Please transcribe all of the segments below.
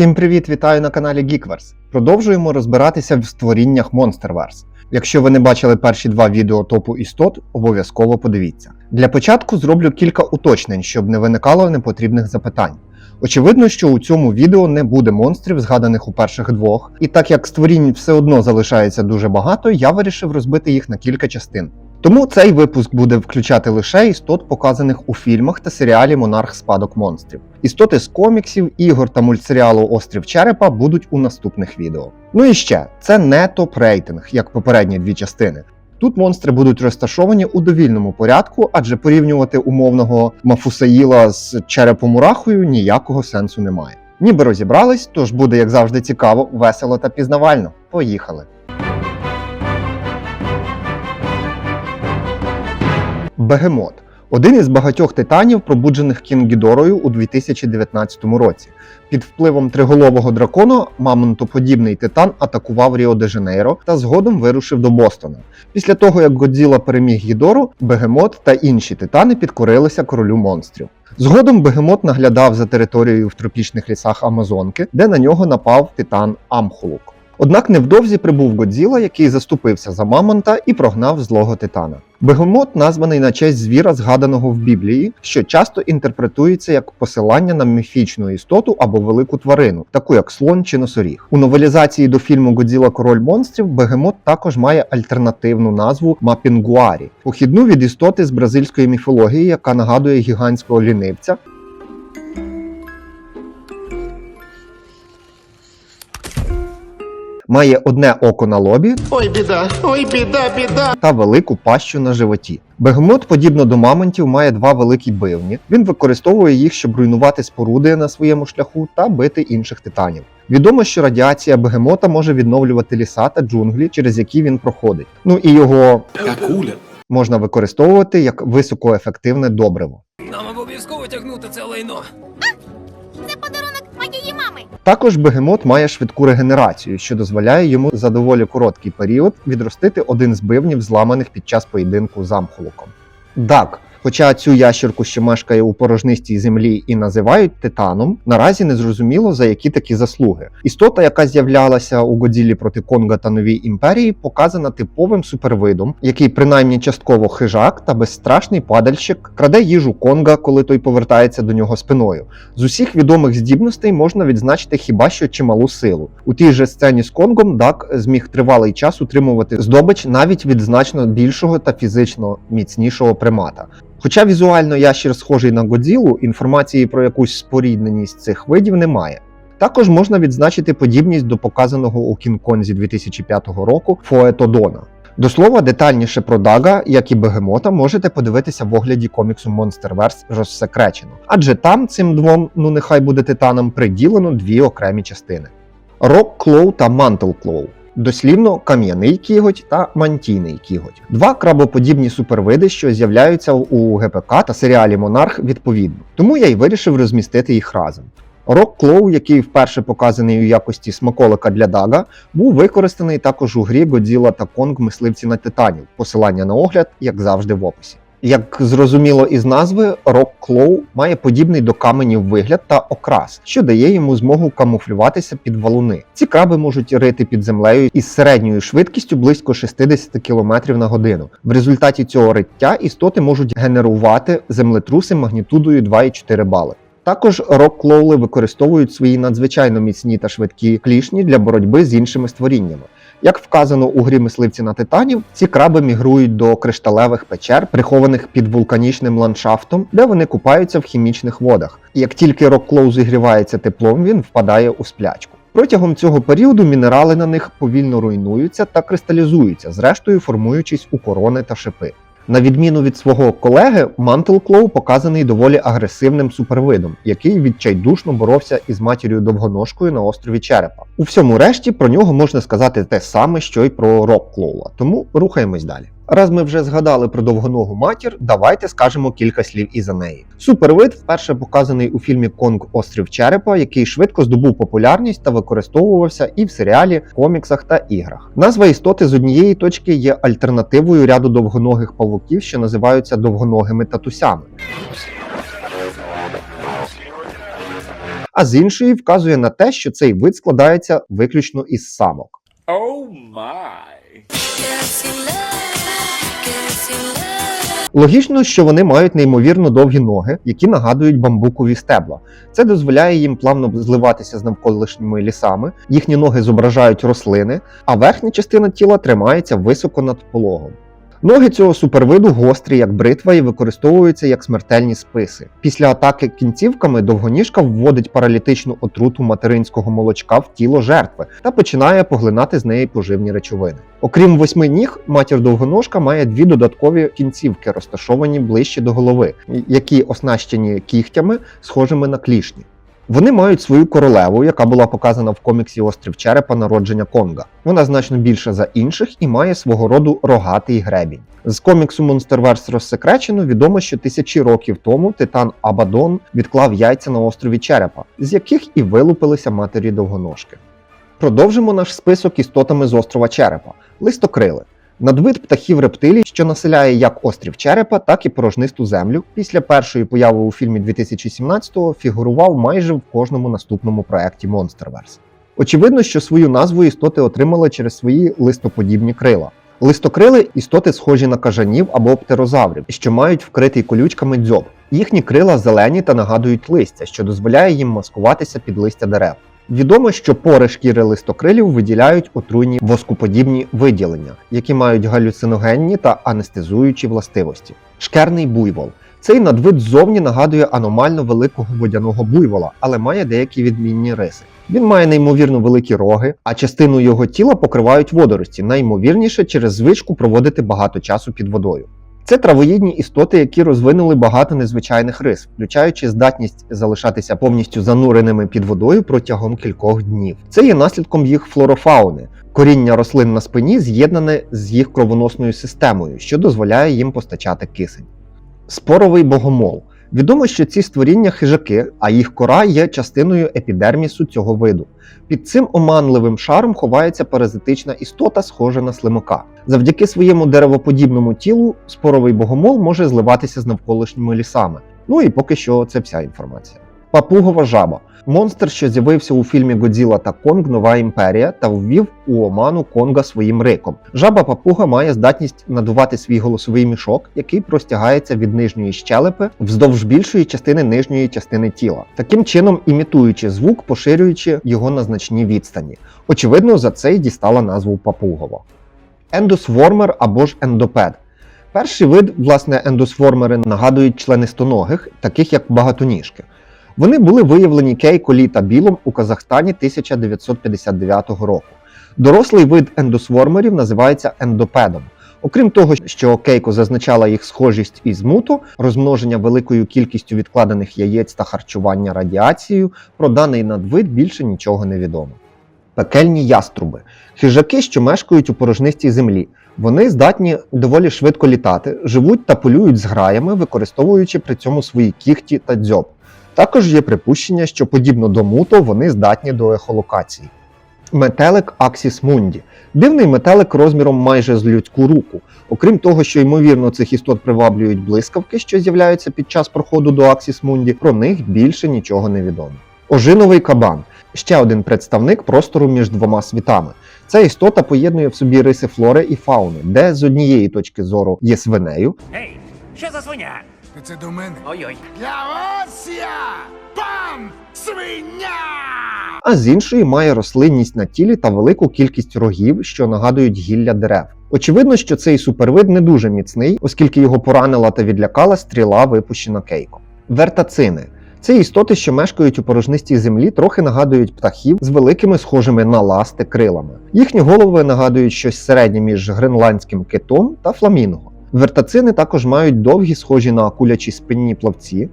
Всім привіт, вітаю на каналі Geekverse. Продовжуємо розбиратися в створіннях Monsterverse. Якщо ви не бачили перші два відео топу істот, обов'язково подивіться. Для початку зроблю кілька уточнень, щоб не виникало непотрібних запитань. Очевидно, що у цьому відео не буде монстрів, згаданих у перших двох, і так як створінь все одно залишається дуже багато, я вирішив розбити їх на кілька частин. Тому цей випуск буде включати лише істот, показаних у фільмах та серіалі Монарх Спадок монстрів. Істоти з коміксів, ігор та мультсеріалу Острів Черепа будуть у наступних відео. Ну і ще це не топ-рейтинг, як попередні дві частини. Тут монстри будуть розташовані у довільному порядку, адже порівнювати умовного Мафусаїла з черепомурахою ніякого сенсу немає. Ніби розібрались, тож буде, як завжди, цікаво, весело та пізнавально. Поїхали! Бегемот один із багатьох титанів, пробуджених Кінгідорою у 2019 році. Під впливом триголового дракона мамонтоподібний титан атакував Ріо де Жанейро та згодом вирушив до Бостона. Після того, як Годзіла переміг Гідору, Бегемот та інші титани підкорилися королю монстрів. Згодом Бегемот наглядав за територією в тропічних лісах Амазонки, де на нього напав титан Амхулук. Однак невдовзі прибув Годзіла, який заступився за Мамонта і прогнав злого титана. Бегемот названий на честь звіра, згаданого в Біблії, що часто інтерпретується як посилання на міфічну істоту або велику тварину, таку як слон чи носоріг. У новелізації до фільму Годзіла Король монстрів Бегемот також має альтернативну назву Мапінгуарі, похідну від істоти з бразильської міфології, яка нагадує гігантського лінивця. Має одне око на лобі Ой, біда, ой, біда, біда. та велику пащу на животі. Бегемот, подібно до мамонтів, має два великі бивні. Він використовує їх, щоб руйнувати споруди на своєму шляху та бити інших титанів. Відомо, що радіація бегемота може відновлювати ліса та джунглі, через які він проходить. Ну і його Какуля. можна використовувати як високоефективне добриво. Нам обов'язково тягнути це лайно. Також бегемот має швидку регенерацію, що дозволяє йому за доволі короткий період відростити один з бивнів, зламаних під час поєдинку з амхолоком. Дак. Хоча цю ящерку, що мешкає у порожнистій землі, і називають титаном, наразі не зрозуміло за які такі заслуги. Істота, яка з'являлася у Годзілі проти Конга та Новій імперії, показана типовим супервидом, який принаймні частково хижак та безстрашний падальщик, краде їжу Конга, коли той повертається до нього спиною. З усіх відомих здібностей можна відзначити хіба що чималу силу. У тій же сцені з Конгом Дак зміг тривалий час утримувати здобич навіть від значно більшого та фізично міцнішого примата. Хоча візуально ящір схожий на Годзілу, інформації про якусь спорідненість цих видів немає. Також можна відзначити подібність до показаного у Кінг-Конзі 2005 року Фоетодона. До слова, детальніше про Дага, як і Бегемота, можете подивитися в огляді коміксу Monsterverse розсекречено, адже там цим двом, ну нехай буде титанам, приділено дві окремі частини: Рок Клоу та Мантл Клоу. Дослівно кам'яний кіготь та мантійний кіготь. Два крабоподібні супервиди, що з'являються у ГПК та серіалі Монарх відповідно. Тому я й вирішив розмістити їх разом. Рок Клоу, який вперше показаний у якості смаколика для Дага, був використаний також у грі Годзіла та Конг Мисливці на Титанів. Посилання на огляд, як завжди, в описі. Як зрозуміло із назви, Рок Клоу має подібний до каменів вигляд та окрас, що дає йому змогу камуфлюватися під валуни. Ці краби можуть рити під землею із середньою швидкістю близько 60 км на годину. В результаті цього риття істоти можуть генерувати землетруси магнітудою 2,4 бали. Також рок-клоули використовують свої надзвичайно міцні та швидкі клішні для боротьби з іншими створіннями. Як вказано у грі мисливці на титанів, ці краби мігрують до кришталевих печер, прихованих під вулканічним ландшафтом, де вони купаються в хімічних водах. І як тільки рок-клоу зігрівається теплом, він впадає у сплячку. Протягом цього періоду мінерали на них повільно руйнуються та кристалізуються, зрештою формуючись у корони та шипи. На відміну від свого колеги, Мантл-Клоу показаний доволі агресивним супервидом, який відчайдушно боровся із матір'ю довгоножкою на острові Черепа. У всьому решті про нього можна сказати те саме, що й про Рок-Клоула, тому рухаємось далі. Раз ми вже згадали про довгоногу матір, давайте скажемо кілька слів і за неї. Супервид вперше показаний у фільмі Конг Острів Черепа, який швидко здобув популярність та використовувався і в серіалі, коміксах та іграх. Назва істоти з однієї точки є альтернативою ряду довгоногих павуків, що називаються довгоногими татусями. а з іншої вказує на те, що цей вид складається виключно із самок. Oh my. Логічно, що вони мають неймовірно довгі ноги, які нагадують бамбукові стебла. Це дозволяє їм плавно зливатися з навколишніми лісами. Їхні ноги зображають рослини, а верхня частина тіла тримається високо над пологом. Ноги цього супервиду гострі, як бритва, і використовуються як смертельні списи. Після атаки кінцівками довгоніжка вводить паралітичну отруту материнського молочка в тіло жертви та починає поглинати з неї поживні речовини. Окрім восьми ніг, матір довгоножка має дві додаткові кінцівки, розташовані ближче до голови, які оснащені кігтями, схожими на клішні. Вони мають свою королеву, яка була показана в коміксі Острів Черепа народження Конга. Вона значно більша за інших і має свого роду рогатий гребінь. З коміксу Monsterverse розсекречено відомо, що тисячі років тому титан Абадон відклав яйця на острові Черепа, з яких і вилупилися матері довгоножки. Продовжимо наш список істотами з острова Черепа листокрили. Надвид птахів рептилій, що населяє як острів Черепа, так і порожнисту землю. Після першої появи у фільмі 2017-го фігурував майже в кожному наступному проєкті Monsterverse. Очевидно, що свою назву істоти отримали через свої листоподібні крила. Листокрили істоти схожі на кажанів або птерозаврів, що мають вкритий колючками дзьоб. Їхні крила зелені та нагадують листя, що дозволяє їм маскуватися під листя дерев. Відомо, що пори шкіри листокрилів виділяють отруйні воскоподібні виділення, які мають галюциногенні та анестезуючі властивості. Шкерний буйвол. Цей надвид ззовні нагадує аномально великого водяного буйвола, але має деякі відмінні риси. Він має неймовірно великі роги, а частину його тіла покривають водорості, найімовірніше через звичку проводити багато часу під водою. Це травоїдні істоти, які розвинули багато незвичайних рис, включаючи здатність залишатися повністю зануреними під водою протягом кількох днів. Це є наслідком їх флорофауни. Коріння рослин на спині з'єднане з їх кровоносною системою, що дозволяє їм постачати кисень. Споровий богомол. Відомо, що ці створіння хижаки, а їх кора є частиною епідермісу цього виду. Під цим оманливим шаром ховається паразитична істота, схожа на слимака. Завдяки своєму деревоподібному тілу споровий богомол може зливатися з навколишніми лісами. Ну і поки що це вся інформація. Папугова жаба монстр, що з'явився у фільмі Годзіла та Конг Нова імперія та ввів у оману Конга своїм риком. Жаба папуга має здатність надувати свій голосовий мішок, який простягається від нижньої щелепи вздовж більшої частини нижньої частини тіла, таким чином імітуючи звук, поширюючи його на значні відстані. Очевидно, за це й дістала назву папугова. Ендосвормер або ж ендопед. Перший вид, власне, ендосвормери нагадують членистоногих, таких як багатоніжки. Вони були виявлені Кейко Лі та Білом у Казахстані 1959 року. Дорослий вид ендосвормерів називається ендопедом. Окрім того, що Кейко зазначала їх схожість із муто, розмноження великою кількістю відкладених яєць та харчування радіацією, про даний надвид більше нічого не відомо. Пекельні яструби хижаки, що мешкають у порожнистій землі. Вони здатні доволі швидко літати, живуть та полюють з граями, використовуючи при цьому свої кігті та дзьоб. Також є припущення, що подібно до муто вони здатні до ехолокації. Метелик Аксіс Мунді дивний метелик розміром майже з людську руку. Окрім того, що ймовірно цих істот приваблюють блискавки, що з'являються під час проходу до Аксіс Мунді, про них більше нічого не відомо. Ожиновий кабан ще один представник простору між двома світами. Ця істота поєднує в собі риси флори і фауни, де з однієї точки зору є свинею, Ей, що за свиня? Це до мене. Ой-ой. Я ось я! Пан свиня! а з іншої має рослинність на тілі та велику кількість рогів, що нагадують гілля дерев. Очевидно, що цей супервид не дуже міцний, оскільки його поранила та відлякала стріла, випущена кейко. Вертацини. Це істоти, що мешкають у порожнистій землі, трохи нагадують птахів з великими схожими на ласти крилами. Їхні голови нагадують щось середнє між гренландським китом та фламінго. Вертацини також мають довгі, схожі на акулячі спинні плавці,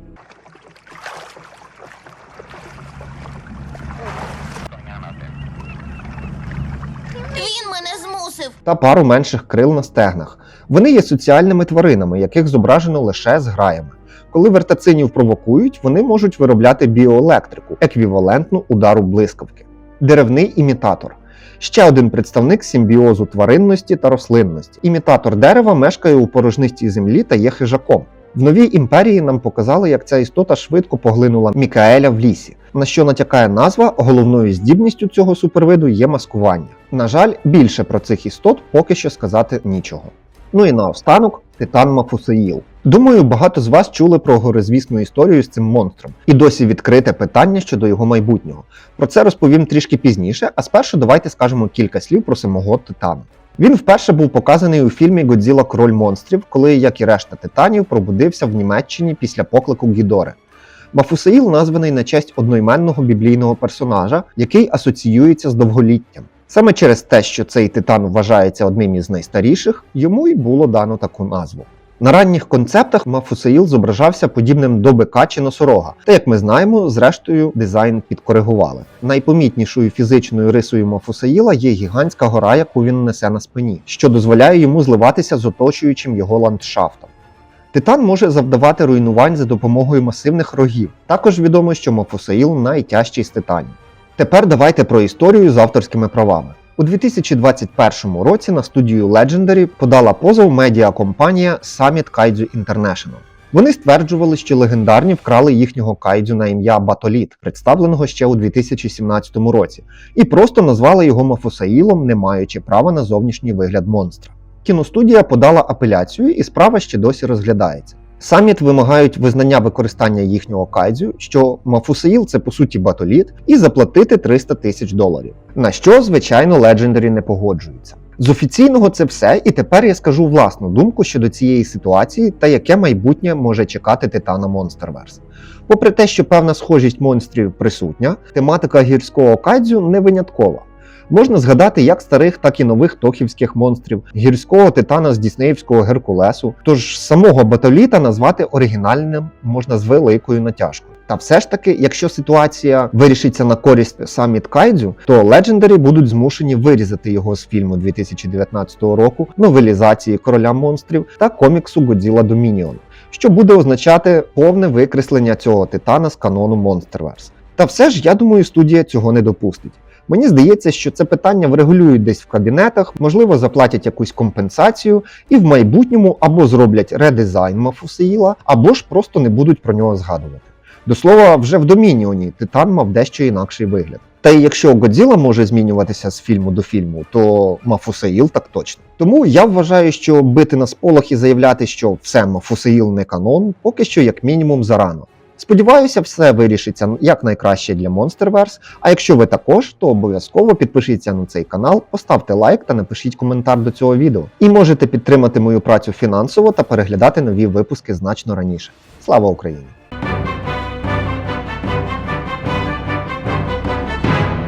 Він мене змусив. та пару менших крил на стегнах. Вони є соціальними тваринами, яких зображено лише з граями. Коли вертацинів провокують, вони можуть виробляти біоелектрику, еквівалентну удару блискавки. Деревний імітатор. Ще один представник симбіозу тваринності та рослинності. Імітатор дерева мешкає у порожнистій землі та є хижаком. В новій імперії нам показали, як ця істота швидко поглинула Мікаеля в лісі. На що натякає назва, головною здібністю цього супервиду є маскування. На жаль, більше про цих істот поки що сказати нічого. Ну і наостанок Титан Мафусеїл. Думаю, багато з вас чули про горизвісну історію з цим монстром, і досі відкрите питання щодо його майбутнього. Про це розповім трішки пізніше, а спершу давайте скажемо кілька слів про самого Титана. Він вперше був показаний у фільмі Годзіла Король монстрів, коли, як і решта титанів, пробудився в Німеччині після поклику Гідори. Мафусеїл названий на честь одноіменного біблійного персонажа, який асоціюється з довголіттям. Саме через те, що цей титан вважається одним із найстаріших, йому й було дано таку назву. На ранніх концептах Мафусеїл зображався подібним до бика чи носорога, та як ми знаємо, зрештою дизайн підкоригували. Найпомітнішою фізичною рисою Мафусеїла є гігантська гора, яку він несе на спині, що дозволяє йому зливатися з оточуючим його ландшафтом. Титан може завдавати руйнувань за допомогою масивних рогів. Також відомо, що Мафусеїл найтяжчий з титанів. Тепер давайте про історію з авторськими правами. У 2021 році на студію Legendary подала позов медіакомпанія Summit Kaizu International. Вони стверджували, що легендарні вкрали їхнього кайдзю на ім'я Батоліт, представленого ще у 2017 році, і просто назвали його Мафусаїлом, не маючи права на зовнішній вигляд монстра. Кіностудія подала апеляцію, і справа ще досі розглядається. Саміт вимагають визнання використання їхнього кайдзю, що Мафусеїл це по суті батоліт, і заплатити 300 тисяч доларів. На що, звичайно, Legendary не погоджуються. З офіційного це все, і тепер я скажу власну думку щодо цієї ситуації та яке майбутнє може чекати Титана Monsterverse. Попри те, що певна схожість монстрів присутня, тематика гірського кайдзю не виняткова. Можна згадати як старих, так і нових токівських монстрів, гірського титана з Діснеївського Геркулесу. Тож самого батоліта назвати оригінальним можна з великою натяжкою. Та все ж таки, якщо ситуація вирішиться на користь Summit Кайдзю, то Legendary будуть змушені вирізати його з фільму 2019 року, новелізації короля монстрів та коміксу Godzilla Dominion, що буде означати повне викреслення цього титана з канону Monsterverse. Та все ж я думаю, студія цього не допустить. Мені здається, що це питання врегулюють десь в кабінетах, можливо, заплатять якусь компенсацію, і в майбутньому або зроблять редизайн Мафусеїла, або ж просто не будуть про нього згадувати. До слова, вже в Домініоні Титан мав дещо інакший вигляд. Та й якщо Годзіла може змінюватися з фільму до фільму, то Мафусеїл так точно. Тому я вважаю, що бити на сполох і заявляти, що все Мафусеїл не канон, поки що як мінімум зарано. Сподіваюся, все вирішиться якнайкраще для Monsterverse. А якщо ви також, то обов'язково підпишіться на цей канал, поставте лайк та напишіть коментар до цього відео. І можете підтримати мою працю фінансово та переглядати нові випуски значно раніше. Слава Україні!